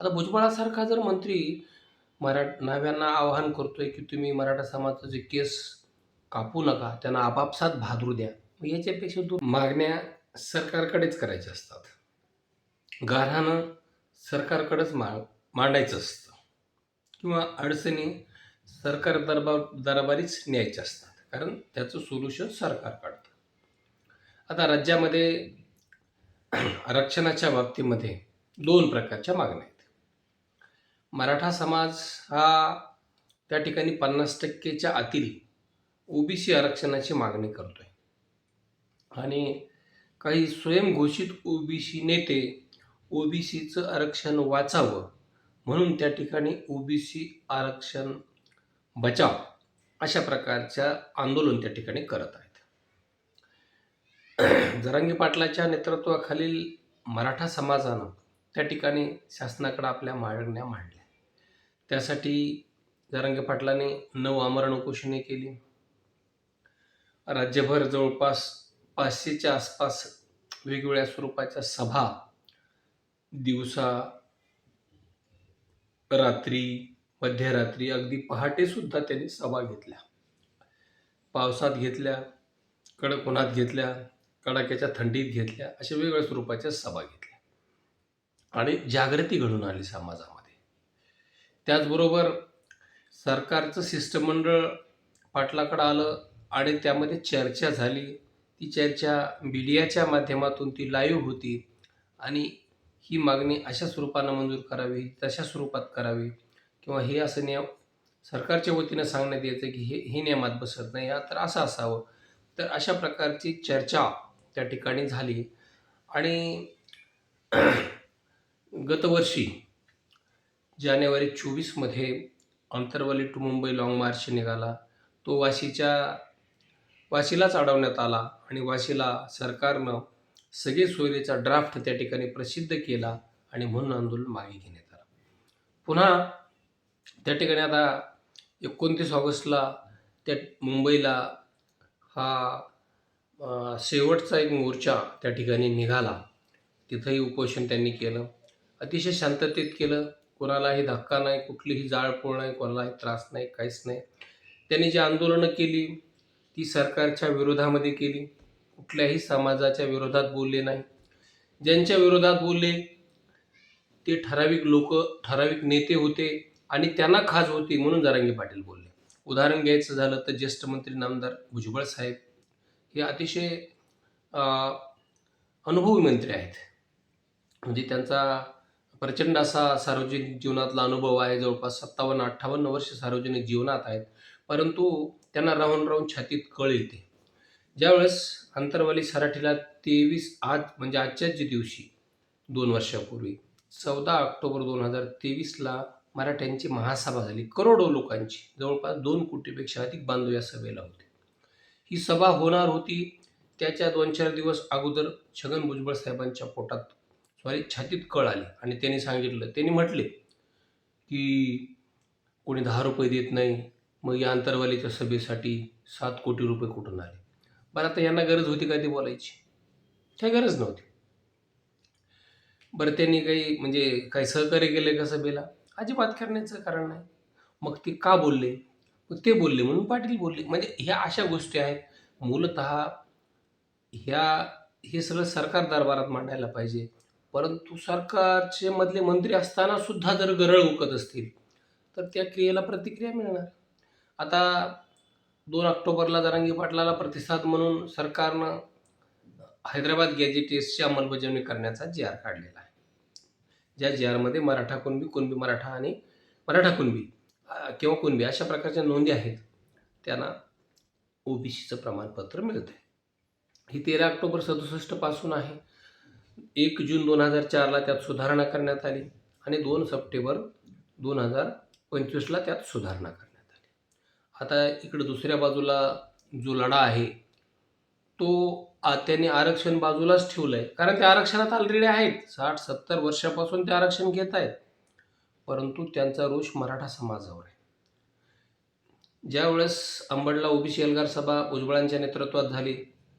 आता भुजबळासारखा जर मंत्री मरा न्हाव्यांना आवाहन करतोय की तुम्ही मराठा समाजाचे केस कापू नका त्यांना आपापसात भादरू द्या मग याच्यापेक्षा दोन मागण्या सरकारकडेच करायच्या असतात. गाऱ्हाणं सरकारकडेच मा मांडायचं असतं. किंवा अडचणी सरकार दरबार दरबारीच न्यायच्या असतात कारण त्याचं सोल्युशन सरकार काढतं. आता राज्यामध्ये आरक्षणाच्या बाबतीमध्ये दोन प्रकारच्या मागण्या आहेत. मराठा समाज हा त्या ठिकाणी पन्नास टक्केच्या आतील ओबीसी आरक्षणाची मागणी करतोय. आणि काही स्वयंघोषित ओबीसी नेते ओबीसीचं आरक्षण वाचावं म्हणून त्या ठिकाणी ओबीसी आरक्षण बचाव अशा प्रकारच्या आंदोलन त्या ठिकाणी करत आहेत. जरांगी पाटलाच्या नेतृत्वाखालील मराठा समाजानं त्या ठिकाणी शासनाकडे आपल्या मागण्या मांडल्या. त्यासाठी जरांगे पाटलाने नऊ आमरण उपोषणे केली. राज्यभर जवळपास पाचशेच्या आसपास वेगवेगळ्या स्वरूपाच्या सभा दिवसा रात्री मध्यरात्री अगदी पहाटेसुद्धा त्यांनी सभा घेतल्या. पावसात घेतल्या कडक उन्हात घेतल्या कडाक्याच्या थंडीत घेतल्या अशा वेगवेगळ्या स्वरूपाच्या सभा घेतल्या. आणि जागृती घडून आली समाजामध्ये. त्याचबरोबर सरकारचं शिष्टमंडळ पाटलाकडं आलं आणि त्यामध्ये चर्चा झाली. ती चर्चा मीडियाच्या माध्यमातून ती लाईव्ह होती आणि ही मागणी अशा स्वरूपानं मंजूर करावी तशा स्वरूपात करावी किंवा हे असं नियम सरकारच्या वतीनं सांगण्यात येतं की हे हे नियमात बसत नाही हा तर असं असावं. तर अशा प्रकारची चर्चा त्या ठिकाणी झाली आणि गतवर्षी जानेवारी चोवीसमध्ये Antarwali to Mumbai long march निघाला. तो वाशीच्या वाशीलाच अडवण्यात आला आणि वाशीला सरकारनं सगळे सोयरीचा ड्राफ्ट त्या ठिकाणी प्रसिद्ध केला आणि म्हणून आंदोलन मागे घेण्यात आलं. पुन्हा त्या ठिकाणी आता एकोणतीस ऑगस्टला त्या मुंबईला हा शेवटचा एक मोर्चा त्या ठिकाणी निघाला. तिथंही उपोषण त्यांनी केलं. अतिशय शांततेत केलं. कोणालाही धक्का नाही कुठलीही जाळपोळ नाही कोणालाही त्रास नाही काहीच नाही. त्यांनी जी आंदोलनं केली ती सरकारच्या विरोधामध्ये केली. कुठल्याही समाजाच्या विरोधात बोलले नाही. ज्यांच्या विरोधात बोलले ते ठराविक लोक ठराविक नेते होते आणि त्यांना खाज होती म्हणून जरांगी पाटील बोलले. उदाहरण घ्यायचं झालं तर ज्येष्ठ मंत्री नामदार भुजबळ साहेब हे अतिशय अनुभवी मंत्री आहेत. म्हणजे त्यांचा प्रचंड असा सार्वजनिक जीवनातला अनुभव आहे. जवळपास सत्तावन्न अठ्ठावन्न वर्ष सार्वजनिक जीवनात आहेत. परंतु त्यांना राहून राहून छातीत कळ येते. ज्यावेळेस अंतरवाली सराठीला तेवीस आज म्हणजे आजच्याच दिवशी दोन वर्षापूर्वी चौदा ऑक्टोबर दोन हजार तेवीसला मराठ्यांची महासभा झाली. करोडो लोकांची जवळपास दोन कोटीपेक्षा अधिक बांधव या सभेला होते. ही सभा होणार होती त्याच्या दोन चार दिवस अगोदर छगन भुजबळ साहेबांच्या पोटात सॉरी छातीत कळ आली. आणि त्यांनी सांगितलं त्यांनी म्हटले की कोणी दहा रुपये देत नाही मग या अंतरवालीच्या सभेसाठी सात कोटी रुपये कुठून आले? बरं आता यांना गरज होती का ती बोलायची? काही गरज नव्हती. बरं त्यांनी काही म्हणजे काही सहकार्य केले का सभेला? अजिबात करण्याचं कारण नाही. मग ते का बोलले? मग ते बोलले म्हणून पाटील बोलले. म्हणजे ह्या अशा गोष्टी आहेत. मूलत ह्या हे सगळं सरकार दरबारात मांडायला पाहिजे. परंतु सरकारचे मधले मंत्री असताना सुद्धा जर गरळ उकत असतील तर त्या क्रियेला प्रतिक्रिया मिळणार. आता दोन ऑक्टोबरला जरांगी पाटलाला प्रतिसाद म्हणून सरकारनं हैदराबाद गॅजेटेसची अंमलबजावणी करण्याचा जी आर काढलेला आहे. ज्या जी आरमध्ये मराठा कुणबी कुणबी मराठा आणि मराठा कुणबी किंवा कुणबी अशा प्रकारच्या नोंदी आहेत त्यांना ओबीसीचं प्रमाणपत्र मिळतं आहे ही तेरा ऑक्टोबर सदुसष्टपासून आहे. एक जून दोन हजार चारला त्यात सुधारणा करण्यात आली आणि दोन सप्टेंबर दोन हजार पंचवीसला त्यात सुधारणा करण्यात आली. आता इकडं दुसऱ्या बाजूला जो लढा आहे तो त्यांनी आरक्षण बाजूलाच ठेवलं आहे कारण ते आरक्षणात ऑलरेडी आहेत. साठ सत्तर वर्षापासून ते आरक्षण घेत आहेत. परंतु त्यांचा रोष मराठा समाजावर आहे. ज्यावेळेस अंबडला ओबीसी एल्गार सभा भुजबळांच्या नेतृत्वात झाली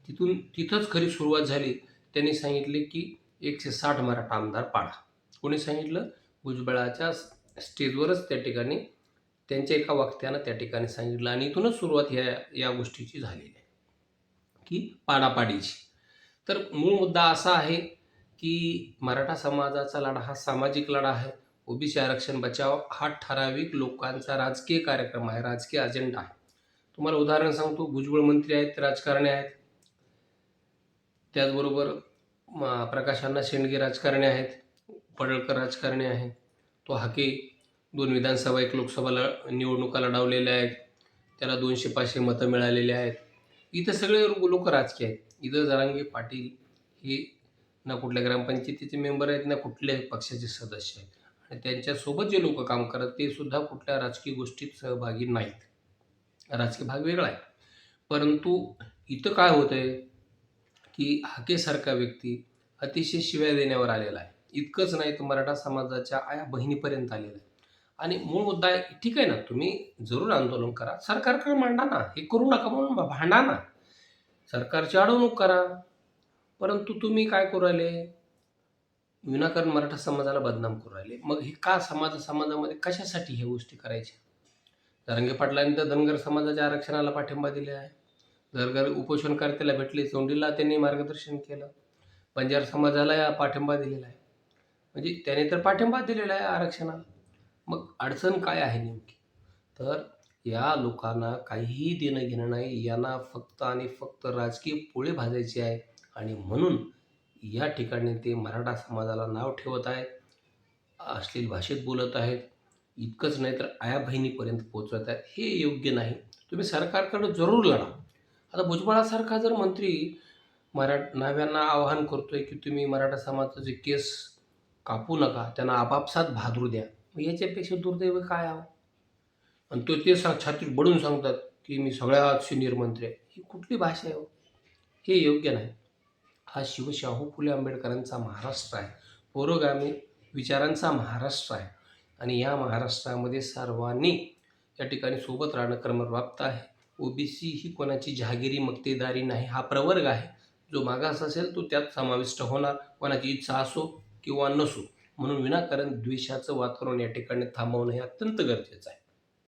तिथून तिथंच खरी सुरुवात झाली. त्यांनी सांगितले की एकशे साठ मराठा आमदार पाडा. कोणी सांगितलं? भुजबळाच्या स्टेजवरच त्या ठिकाणी त्यांच्या एका वक्त्यानं त्या ठिकाणी सांगितलं. आणि इथूनच सुरुवात ह्या या गोष्टीची झालेली आहे की पाडापाडीची. तर मूळ मुद्दा असा आहे की मराठा समाजाचा लढा हा सामाजिक लढा आहे. ओबीसी आरक्षण बचाव हा ठराविक लोकांचा राजकीय कार्यक्रम आहे राजकीय अजेंडा आहे. तुम्हाला उदाहरण सांगतो. भुजबळ मंत्री आहेत राजकारणी आहेत. त्याचबरोबर म, प्रकाश अण्णा शेंडगे राजकारणी आहेत पडळकर राजकारणी आहेत तो हाके दोन विधानसभा एक लोकसभा ल निवडणुका लढवलेल्या आहेत त्याला दोनशे पाचशे मतं मिळालेली आहेत. इथं सगळे लोक राजकीय आहेत. इथं जरांगे पाटील हे ना कुठल्या ग्रामपंचायतीचे मेंबर आहेत ना कुठल्याही पक्षाचे सदस्य आहेत. आणि त्यांच्यासोबत जे लोक काम करत ते सुद्धा कुठल्या राजकीय गोष्टीत सहभागी नाहीत. राजकीय भाग वेगळा आहे. परंतु इथं काय होतं आहे की हाकेसारखा व्यक्ती अतिशय शिव्या देण्यावर आलेला आहे. इतकंच नाही तर मराठा समाजाच्या आया बहिणीपर्यंत आलेला आहे. आणि मूळ मुद्दा आहे ठीक आहे ना तुम्ही जरूर आंदोलन करा. सरकारकडे मांडा ना हे करू नका म्हणून भांडा ना. सरकारची अडवणूक करा. परंतु तुम्ही काय करू राहिले? विनाकारण मराठा समाजाला बदनाम करू राहिले. मग हे का समाज समाजामध्ये कशासाठी ह्या गोष्टी करायच्या? जरांगे पाटलांनी तर धनगर समाजाच्या आरक्षणाला पाठिंबा दिला आहे. धनगर उपोषणकर्त्याला भेटले चोंडीला त्यांनी मार्गदर्शन केलं. बंजार समाजाला या पाठिंबा दिलेला आहे. म्हणजे त्याने तर पाठिंबा दिलेला आहे आरक्षणाला. मग अडचण काय आहे नेमकी? तर या लोकांना काहीही देणं घेणं नाही यांना फक्त आणि फक्त राजकीय पोळे भाजायची आहे. आणि म्हणून या ठिकाणी ते मराठा समाजाला नाव ठेवत आहेत अश्लील भाषेत बोलत आहेत इतकंच नाही तर आया बहिणीपर्यंत पोचवत आहेत. हे योग्य नाही. तुम्ही सरकारकडं जरूर लढा. आता भुजबळासारखा जर मंत्री मरा नाव्यांना आवाहन करतोय की तुम्ही मराठा समाजाचे केस कापू नका त्यांना आपापसात भादरू द्या मग याच्यापेक्षा दुर्दैव काय आहो? आणि तो ते सांग छाती बडून सांगतात की मी सगळ्यात सिनियर मंत्री आहे. ही कुठली भाषा आहे हो? हे योग्य नाही. हा शिवशाहू फुले आंबेडकरांचा महाराष्ट्र आहे. पुरोगामी विचारांचा महाराष्ट्र आहे. आणि या महाराष्ट्रामध्ये सर्वांनी या ठिकाणी सोबत राहणं क्रमप्राप्त आहे. ओबीसी ही कोणाची जहागिरी मक्तेदारी नाही हा प्रवर्ग आहे. जो मागास असेल तो त्यात समाविष्ट होणार कोणाची इच्छा असो किंवा नसो. म्हणून विनाकारण द्वेषाचं वातावरण या ठिकाणी थांबवणं हे अत्यंत गरजेचं आहे.